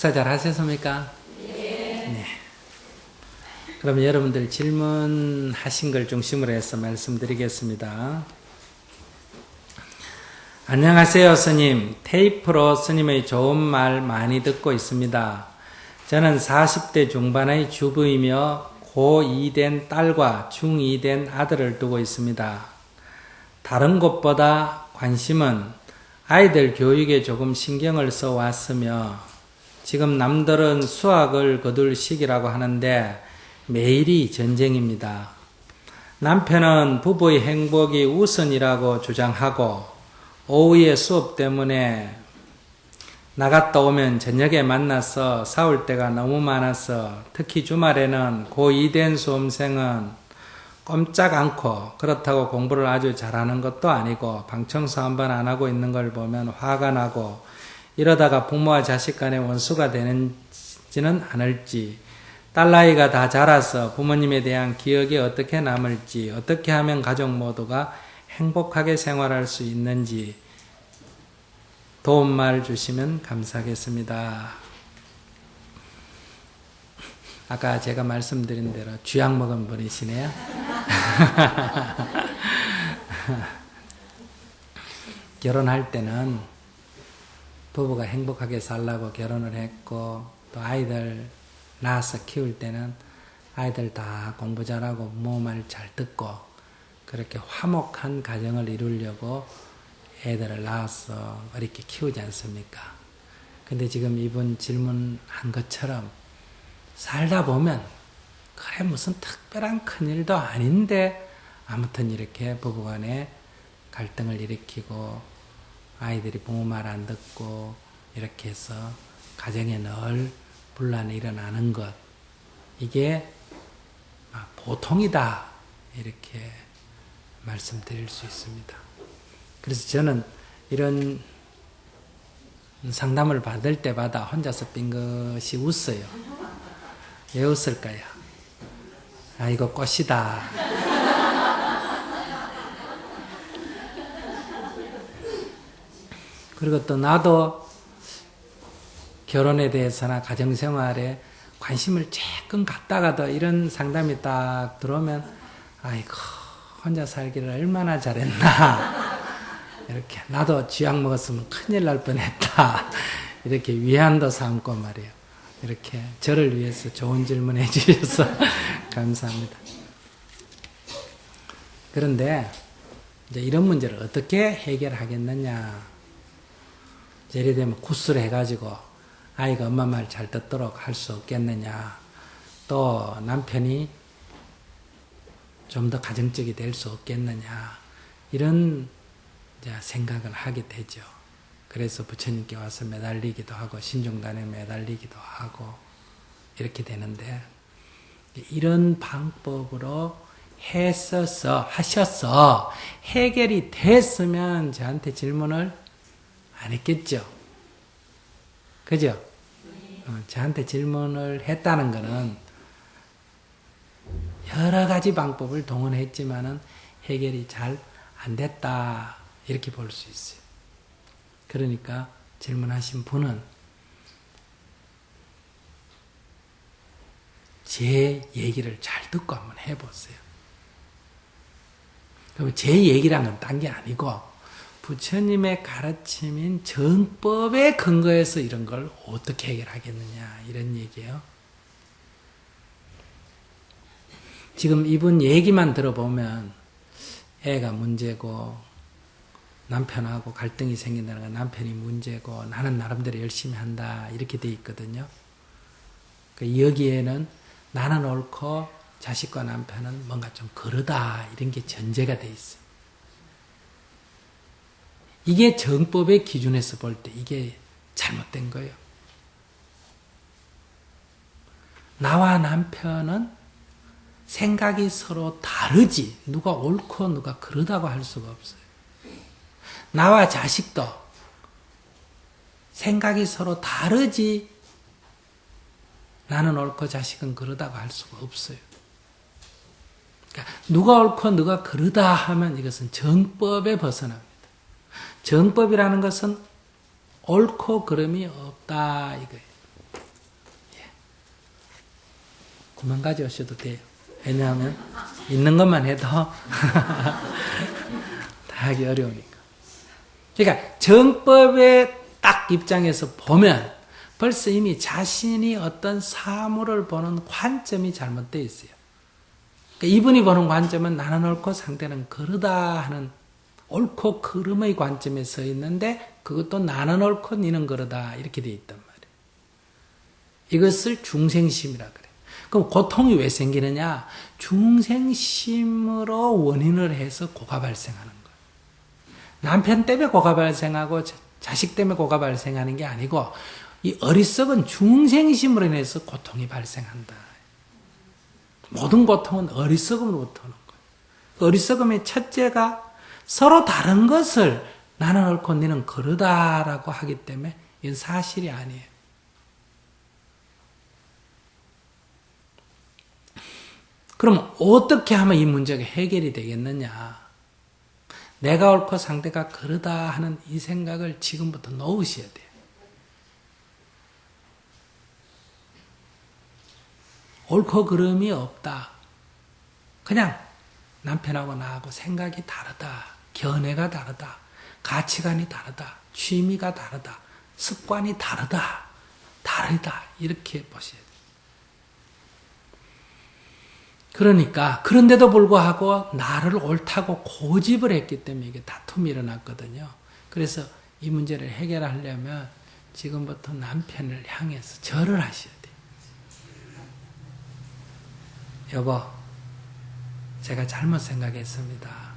식사 잘 하셨습니까? 네. 그럼 여러분들 질문하신 걸 중심으로 해서 말씀드리겠습니다. 안녕하세요, 스님. 테이프로 스님의 좋은 말 많이 듣고 있습니다. 저는 40대 중반의 주부이며 고2 된 딸과 중2 된 아들을 두고 있습니다. 다른 것보다 관심은 아이들 교육에 조금 신경을 써 왔으며 지금 남들은 수학을 거둘 시기라고 하는데 매일이 전쟁입니다. 남편은 부부의 행복이 우선이라고 주장하고 오후에 수업 때문에 나갔다 오면 저녁에 만나서 싸울 때가 너무 많아서 특히 주말에는 고2 된 수험생은 꼼짝 않고 그렇다고 공부를 아주 잘하는 것도 아니고 방청소 한 번 안 하고 있는 걸 보면 화가 나고 이러다가 부모와 자식 간의 원수가 되는지는 않을지 딸 나이가 다 자라서 부모님에 대한 기억이 어떻게 남을지 어떻게 하면 가족 모두가 행복하게 생활할 수 있는지 도움말 주시면 감사하겠습니다. 아까 제가 말씀드린 대로 쥐약 먹은 분이시네요. 결혼할 때는 부부가 행복하게 살라고 결혼을 했고 또 아이들 낳아서 키울 때는 아이들 다 공부 잘하고 부모 말 잘 듣고 그렇게 화목한 가정을 이루려고 애들을 낳아서 어렵게 키우지 않습니까? 근데 지금 이분 질문한 것처럼 살다 보면 그래 무슨 특별한 큰일도 아닌데 아무튼 이렇게 부부간에 갈등을 일으키고 아이들이 부모 말 안 듣고 이렇게 해서 가정에 늘 분란이 일어나는 것 이게 보통이다 이렇게 말씀드릴 수 있습니다. 그래서 저는 이런 상담을 받을 때마다 혼자서 빙긋이 웃어요. 왜 웃을까요? 아, 이거 꽃이다. 그리고 또 나도 결혼에 대해서나 가정생활에 관심을 조금 갖다가도 이런 상담이 딱 들어오면, 아이고, 혼자 살기를 얼마나 잘했나. 이렇게, 나도 쥐약 먹었으면 큰일 날 뻔했다. 이렇게 위안도 삼고 말이에요. 이렇게 저를 위해서 좋은 질문 해주셔서 감사합니다. 그런데 이제 이런 문제를 어떻게 해결하겠느냐. 예를 들면 구스를 해가지고 아이가 엄마 말 잘 듣도록 할 수 없겠느냐. 또 남편이 좀 더 가정적이 될 수 없겠느냐. 이런 생각을 하게 되죠. 그래서 부처님께 와서 매달리기도 하고 신중단에 매달리기도 하고 이렇게 되는데 이런 방법으로 했어서 하셔서 해결이 됐으면 저한테 질문을 안 했겠죠. 그죠? 어, 저한테 질문을 했다는 것은 여러 가지 방법을 동원했지만은 해결이 잘 안 됐다 이렇게 볼 수 있어요. 그러니까 질문하신 분은 제 얘기를 잘 듣고 한번 해보세요. 그럼 제 얘기란 건딴 게 아니고 부처님의 가르침인 정법에 근거해서 이런 걸 어떻게 해결하겠느냐 이런 얘기예요. 지금 이분 얘기만 들어보면 애가 문제고 남편하고 갈등이 생긴다는 건 남편이 문제고 나는 나름대로 열심히 한다 이렇게 돼 있거든요. 그 여기에는 나는 옳고 자식과 남편은 뭔가 좀 그러다 이런 게 전제가 돼 있어요. 이게 정법의 기준에서 볼 때 이게 잘못된 거예요. 나와 남편은 생각이 서로 다르지 누가 옳고 누가 그러다고 할 수가 없어요. 나와 자식도 생각이 서로 다르지 나는 옳고 자식은 그러다고 할 수가 없어요. 그러니까 누가 옳고 누가 그러다 하면 이것은 정법에 벗어납니다. 정법이라는 것은 옳고 그름이 없다 이거예요. 예. 그만 가져오셔도 돼요. 왜냐하면 있는 것만 해도 다 하기 어려우니까. 그러니까 정법의 딱 입장에서 보면 벌써 이미 자신이 어떤 사물을 보는 관점이 잘못되어 있어요. 그러니까 이분이 보는 관점은 나는 옳고 상대는 그러다 하는 옳고 그름의 관점에 서 있는데 그것도 나는 옳고 니는 그러다 이렇게 돼 있단 말이에요. 이것을 중생심이라 그래. 그럼 고통이 왜 생기느냐? 중생심으로 원인을 해서 고가 발생하는 거예요. 남편 때문에 고가 발생하고 자식 때문에 고가 발생하는 게 아니고 이 어리석은 중생심으로 인해서 고통이 발생한다. 모든 고통은 어리석음으로부터 오는 거예요. 어리석음의 첫째가 서로 다른 것을 나는 옳고 너는 그러다라고 하기 때문에 이건 사실이 아니에요. 그럼 어떻게 하면 이 문제가 해결이 되겠느냐? 내가 옳고 상대가 그러다 하는 이 생각을 지금부터 놓으셔야 돼요. 옳고 그름이 없다. 그냥 남편하고 나하고 생각이 다르다. 견해가 다르다. 가치관이 다르다. 취미가 다르다. 습관이 다르다. 다르다. 이렇게 보셔야 돼요. 그러니까 그런데도 불구하고 나를 옳다고 고집을 했기 때문에 이게 다툼이 일어났거든요. 그래서 이 문제를 해결하려면 지금부터 남편을 향해서 절을 하셔야 돼요. 여보, 제가 잘못 생각했습니다.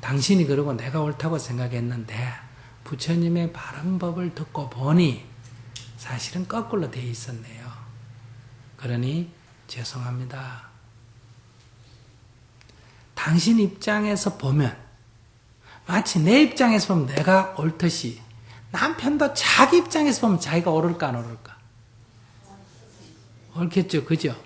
당신이 그러고 내가 옳다고 생각했는데 부처님의 바른 법을 듣고 보니 사실은 거꾸로 돼 있었네요. 그러니 죄송합니다. 당신 입장에서 보면 마치 내 입장에서 보면 내가 옳듯이 남편도 자기 입장에서 보면 자기가 옳을까 안 옳을까? 옳겠죠. 그죠?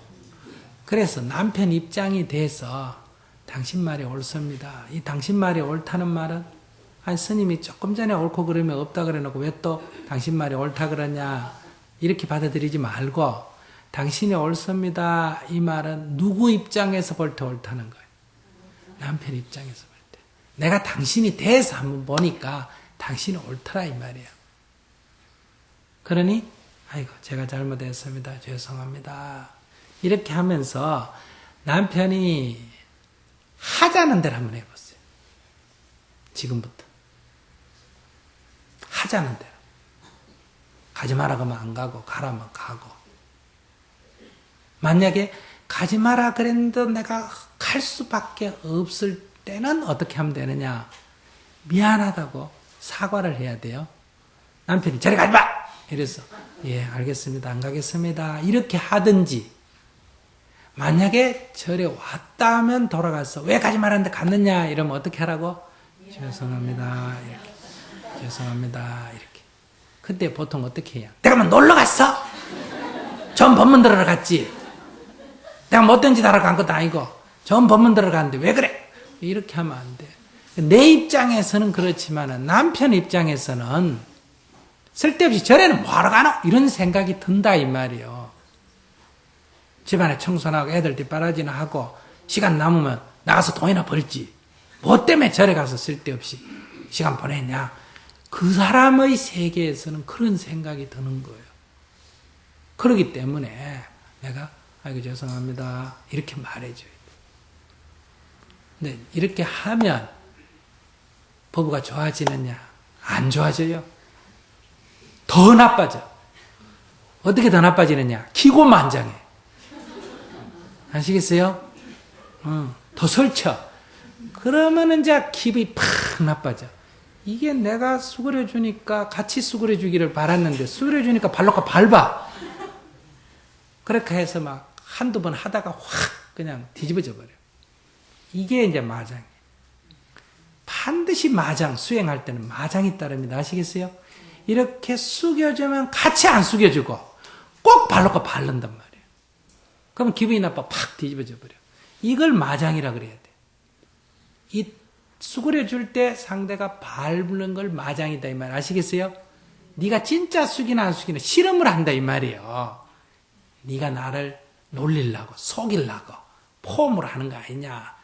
그래서 남편 입장이 돼서 당신 말이 옳습니다. 이 당신 말이 옳다는 말은 한 스님이 조금 전에 옳고 그러면 없다 그래놓고 왜 또 당신 말이 옳다 그러냐 이렇게 받아들이지 말고 당신이 옳습니다. 이 말은 누구 입장에서 볼 때 옳다는 거예요. 남편 입장에서 볼 때. 내가 당신이 돼서 한번 보니까 당신이 옳더라 이 말이에요. 그러니 아이고 제가 잘못했습니다. 죄송합니다. 이렇게 하면서 남편이 하자는 대로 한번 해보세요. 지금부터. 하자는 대로. 가지 마라 그러면 안 가고 가라면 가고. 만약에 가지 마라 그랬는데 내가 갈 수밖에 없을 때는 어떻게 하면 되느냐? 미안하다고 사과를 해야 돼요. 남편이 저리 가지 마! 이래서 예 알겠습니다 안 가겠습니다 이렇게 하든지 만약에 절에 왔다 하면 돌아가서 왜 가지 말았는데 갔느냐 이러면 어떻게 하라고? 죄송합니다 이렇게 죄송합니다 이렇게 그때 보통 어떻게 해요? 내가 뭐 놀러 갔어? 전 법문 들으러 갔지 내가 못된 짓 하러 간 것도 아니고 전 법문 들으러 갔는데 왜 그래? 이렇게 하면 안 돼. 내 입장에서는 그렇지만 남편 입장에서는 쓸데없이 절에는 뭐하러 가노? 이런 생각이 든다 이 말이요. 집안에 청소하고 애들 뒷바라지나 하고 시간 남으면 나가서 돈이나 벌지. 뭐 때문에 절에 가서 쓸데없이 시간 보냈냐? 그 사람의 세계에서는 그런 생각이 드는 거예요. 그러기 때문에 내가 아이고 죄송합니다 이렇게 말해줘야 돼. 이렇게 하면 부부가 좋아지느냐? 안 좋아져요. 더 나빠져. 어떻게 더 나빠지느냐? 기고만장해. 아시겠어요? 어, 더 설쳐. 그러면 이제 기분이 팍 나빠져. 이게 내가 수그려 주니까 같이 수그려 주기를 바랐는데 수그려 주니까 발로가 밟아. 그렇게 해서 막 한두 번 하다가 확 그냥 뒤집어져 버려. 이게 이제 마장이에요. 반드시 마장 수행할 때는 마장이 따릅니다. 아시겠어요? 이렇게 숙여주면 같이 안 숙여주고 꼭 발로가 바른단 말이에요. 그럼 기분이 나빠 팍 뒤집어져 버려. 이걸 마장이라 그래야 돼. 이 수그려 줄 때 상대가 밟는 걸 마장이다 이 말 아시겠어요? 네가 진짜 숙이나 안 숙이나 실험을 한다 이 말이에요. 네가 나를 놀리려고 속이려고 폼을 하는 거 아니냐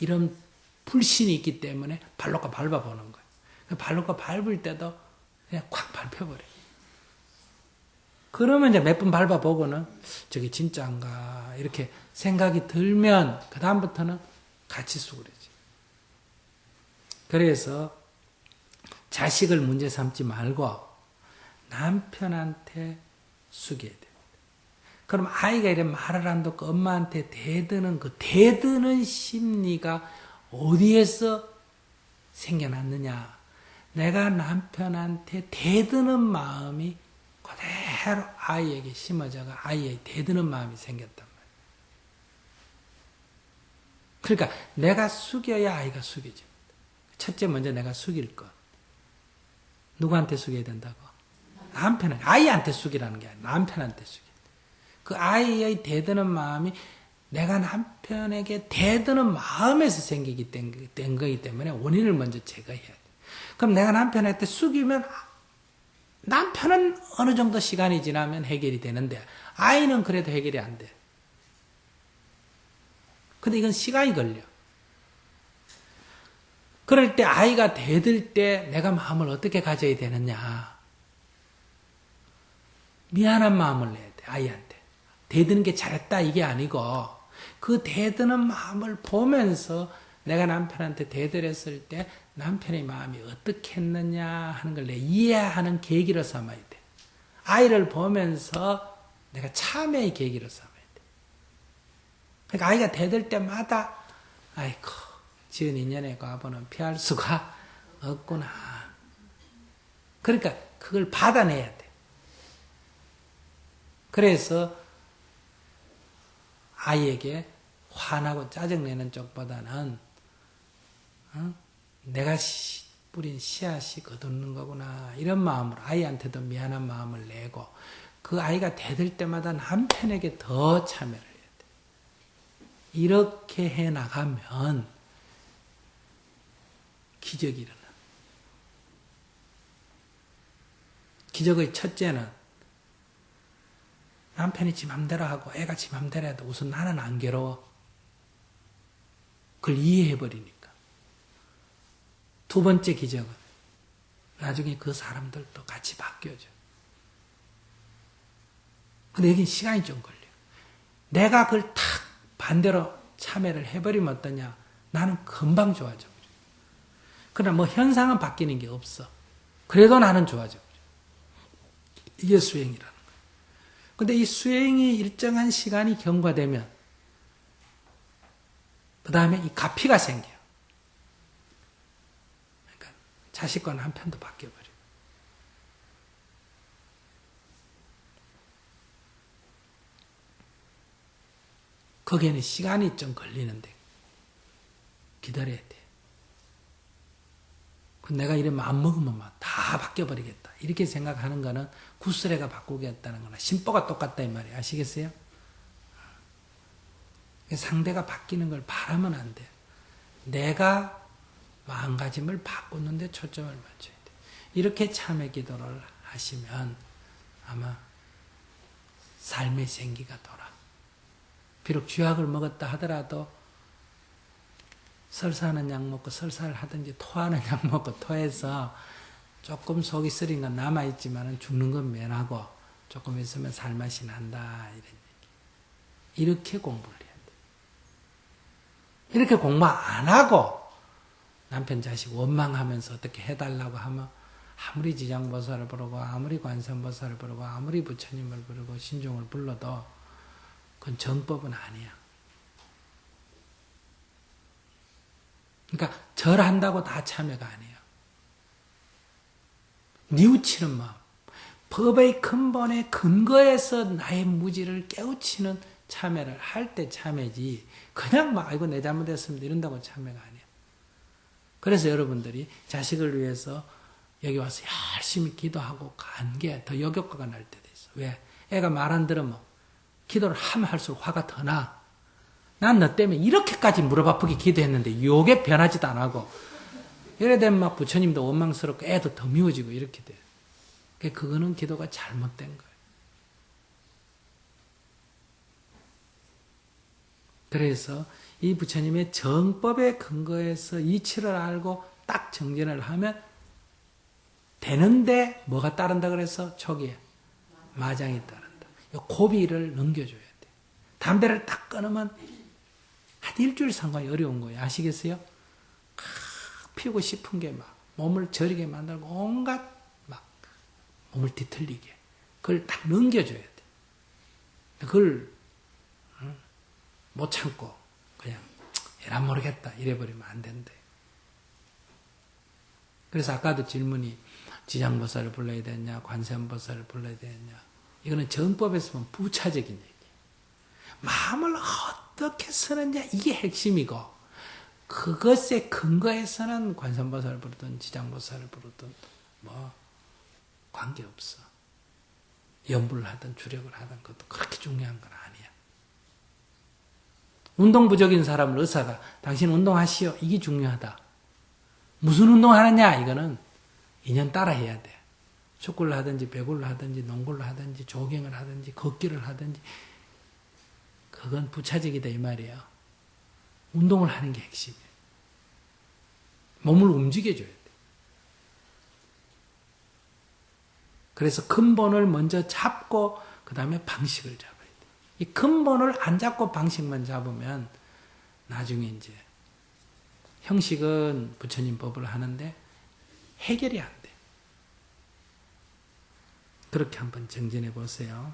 이런 불신이 있기 때문에 발로가 밟아보는 거예요. 발로가 밟을 때도 그냥 콱 밟혀버려. 그러면 이제 몇 번 밟아보고는 저게 진짜인가 이렇게 생각이 들면 그 다음부터는 같이 수그러지. 그래서 자식을 문제 삼지 말고 남편한테 숙여야 됩니다. 그럼 아이가 이래 말을 안 듣고 엄마한테 대드는 그 대드는 심리가 어디에서 생겨났느냐? 내가 남편한테 대드는 마음이 그대로 아이에게 심어져가 아이의 대드는 마음이 생겼단 말이에요. 그러니까 내가 숙여야 아이가 숙여집니다. 첫째 먼저 내가 숙일 것. 누구한테 숙여야 된다고? 남편은 아이한테 숙이라는 게 아니라 남편한테 숙여. 그 아이의 대드는 마음이 내가 남편에게 대드는 마음에서 생기기 된 거기 때문에 원인을 먼저 제거해야 돼. 그럼 내가 남편한테 숙이면 남편은 어느 정도 시간이 지나면 해결이 되는데 아이는 그래도 해결이 안 돼. 근데 이건 시간이 걸려. 그럴 때 아이가 대들 때 내가 마음을 어떻게 가져야 되느냐. 미안한 마음을 내야 돼, 아이한테. 대드는 게 잘했다, 이게 아니고, 그 대드는 마음을 보면서 내가 남편한테 대들었을 때 남편의 마음이 어떻게 했느냐 하는 걸 내 이해하는 계기로 삼아야 돼. 아이를 보면서 내가 참여의 계기로 삼아야 돼. 그러니까 아이가 대들 때마다 아이고 지은 인연의 과보는 피할 수가 없구나. 그러니까 그걸 받아내야 돼. 그래서 아이에게 화나고 짜증내는 쪽보다는 어? 내가 시, 뿌린 씨앗이 거두는 거구나 이런 마음으로 아이한테도 미안한 마음을 내고 그 아이가 대들 때마다 남편에게 더 참여를 해야 돼. 이렇게 해 나가면 기적이 일어나. 기적의 첫째는 남편이 지 맘대로 하고 애가 지 맘대로 해도 우선 나는 안 괴로워. 그걸 이해해버리니까. 두 번째 기적은 나중에 그 사람들도 같이 바뀌어져. 근데 여긴 시간이 좀 걸려. 내가 그걸 탁 반대로 참여를 해버리면 어떠냐? 나는 금방 좋아져. 그러나 뭐 현상은 바뀌는 게 없어. 그래도 나는 좋아져. 이게 수행이라는 거야. 근데 이 수행이 일정한 시간이 경과되면 그 다음에 이 가피가 생겨요. 그러니까 자식과 남편도 바뀌어버려요. 거기에는 시간이 좀 걸리는데 기다려야 돼. 내가 이래 마음 먹으면 막다 바뀌어버리겠다. 이렇게 생각하는 거는 구스레가 바꾸겠다는 거나 심보가 똑같다 이 말이에요. 아시겠어요? 상대가 바뀌는 걸 바라면 안 돼. 내가 마음가짐을 바꾸는데 초점을 맞춰야 돼. 이렇게 참회 기도를 하시면 아마 삶의 생기가 돌아. 비록 쥐약을 먹었다 하더라도 설사하는 약 먹고 설사를 하든지 토하는 약 먹고 토해서 조금 속이 쓰린 건 남아있지만 죽는 건 면하고 조금 있으면 살맛이 난다. 이런 얘기. 이렇게 공부를 해야 돼. 이렇게 공부 안 하고 남편 자식 원망하면서 어떻게 해달라고 하면 아무리 지장보살을 부르고 아무리 관세음보살을 부르고 아무리 부처님을 부르고 신종을 불러도 그건 정법은 아니야. 그러니까 절한다고 다 참여가 아니에요. 뉘우치는 마음. 법의 근본의 근거에서 나의 무지를 깨우치는 참여를 할 때 참여지. 그냥 막, 아이고, 내 잘못했습니다. 이런다고 참여가 아니야. 그래서 여러분들이 자식을 위해서 여기 와서 열심히 기도하고 간 게 더 역효과가 날 때도 있어. 왜? 애가 말 안 들으면 기도를 하면 할수록 화가 더 나. 난 너 때문에 이렇게까지 무릎 아프게 기도했는데 요게 변하지도 안 하고 이래 되면 막 부처님도 원망스럽고 애도 더 미워지고 이렇게 돼요. 그거는 기도가 잘못된 거예요. 그래서 이 부처님의 정법에 근거해서 이치를 알고 딱 정진을 하면 되는데 뭐가 따른다 그래서 초기에 마장이 따른다. 요 고비를 넘겨줘야 돼. 담배를 딱 끊으면 한 일주일 상관이 어려운 거예요. 아시겠어요? 아, 피우고 싶은 게 막 몸을 저리게 만들고 온갖 막 몸을 뒤틀리게 그걸 딱 넘겨줘야 돼. 그걸 응? 못 참고 그냥 에란 모르겠다 이래버리면 안 된대. 그래서 아까도 질문이 지장보살을 불러야 되냐 관세음보살을 불러야 되냐 이거는 정법에서 보면 부차적인 얘기. 마음을 어떻게 쓰느냐 이게 핵심이고 그것에 근거해서는 관세음보살을 부르든 지장보살을 부르든 뭐 관계없어. 연불을 하든 주력을 하든 그것도 그렇게 중요한 건 아니야. 운동 부족인 사람을 의사가 당신 운동하시오 이게 중요하다. 무슨 운동 하느냐 이거는 인연 따라 해야 돼. 축구를 하든지 배구를 하든지 농구를 하든지 조경을 하든지 걷기를 하든지 그건 부차적이다 이 말이에요. 운동을 하는 게 핵심이에요. 몸을 움직여줘야 돼. 그래서 근본을 먼저 잡고 그 다음에 방식을 잡아야 돼. 이 근본을 안 잡고 방식만 잡으면 나중에 이제 형식은 부처님 법을 하는데 해결이 안 돼. 그렇게 한번 정진해 보세요.